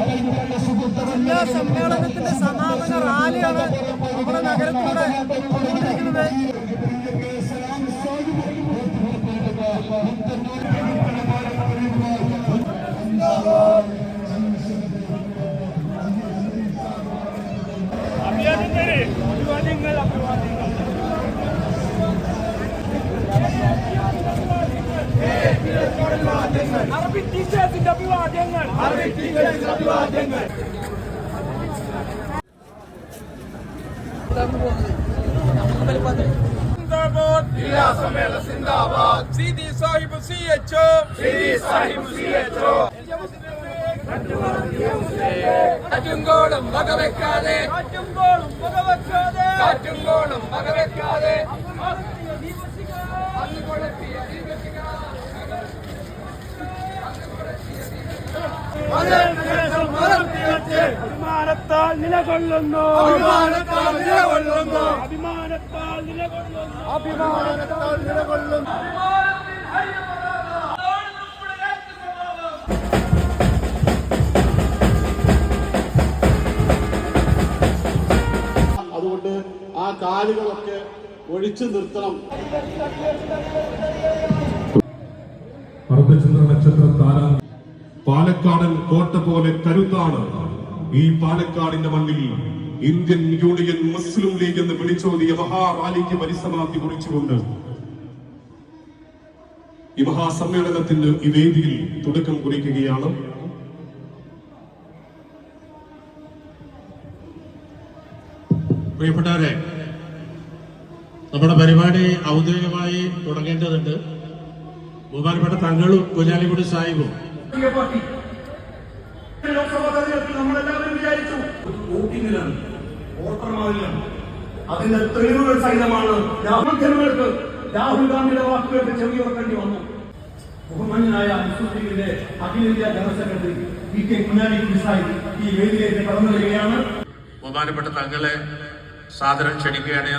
ജില്ലാ സമ്മേളനത്തിന്റെ സമാപന റാലിയാണ് നമ്മുടെ നഗരത്തിലൂടെ അറബി ടീച്ചേഴ്സിന്റെ അഭിവാദ്യങ്ങൾ. അറബി ടീച്ചേഴ്സിന്റെ അഭിവാദ്യങ്ങൾ. സിന്ദാബാദ്. Seethi Sahib C H O. Seethi Sahib C H O. കാറ്റുംകോളും വകവെക്കാതെ. കാറ്റുംകോളും വകവെക്കാതെ. കാറ്റുംകോളും വകവെക്കാതെ. അഭിമാനത്താൽ നിലകൊള്ളുന്നു. അഭിമാനത്താൽ നിലകൊള്ളുന്നു. അഭിമാനത്താൽ നിലകൊള്ളുന്നു. അഭിമാനത്താൽ നിലകൊള്ളുന്നു. അതുകൊണ്ട് ആ കാലുകളൊക്കെ ഒഴിച്ചു നിർത്തണം. അർദ്ധചന്ദ്ര നക്ഷത്ര താരം പാലക്കാടൻ കോട്ട പോലെ കരുത്താണ്. ഈ പാലക്കാടിന്റെ മണ്ണിൽ ഇന്ത്യൻ യൂണിയൻ മുസ്ലിം ലീഗ് എന്ന് വിളിച്ചോതിയ മഹാറാലിക്ക് പരിസമാപ്തി കുറിച്ചുകൊണ്ട് ഈ മഹാസമ്മേളനത്തിന് ഈ വേദിയിൽ തുടക്കം കുറിക്കുകയാണ്. പ്രിയപ്പെട്ടവരെ നമ്മുടെ പരിപാടി ഔദ്യോഗികമായി തുടങ്ങേണ്ടതുണ്ട്. ബഹുമാനപ്പെട്ട തങ്ങളും കുഞ്ഞാലിക്കുടി സാഹിബും. ലോക്സഭാ വോട്ടിങ്ങിലാണ് വോട്ടർമാരിലാണ് അതിന്റെ തെളിവുകൾ സഹിതമാണ് രാഹുൽക്ക് രാഹുൽ ഗാന്ധിയുടെ വാക്കുകൾക്ക് ചെവി വെക്കേണ്ടി വന്നു. ബഹുമാന്യനായ മുസ്ലിം ലീഗിന്റെ അഖിലേന്ത്യാ general secretary V K Kunhali ഈ വേദിയിലേക്ക് കടന്നു വരികയാണ്. ബഹുമാനപ്പെട്ട തങ്ങളെ സാദരം ക്ഷണിക്കുകയാണ്.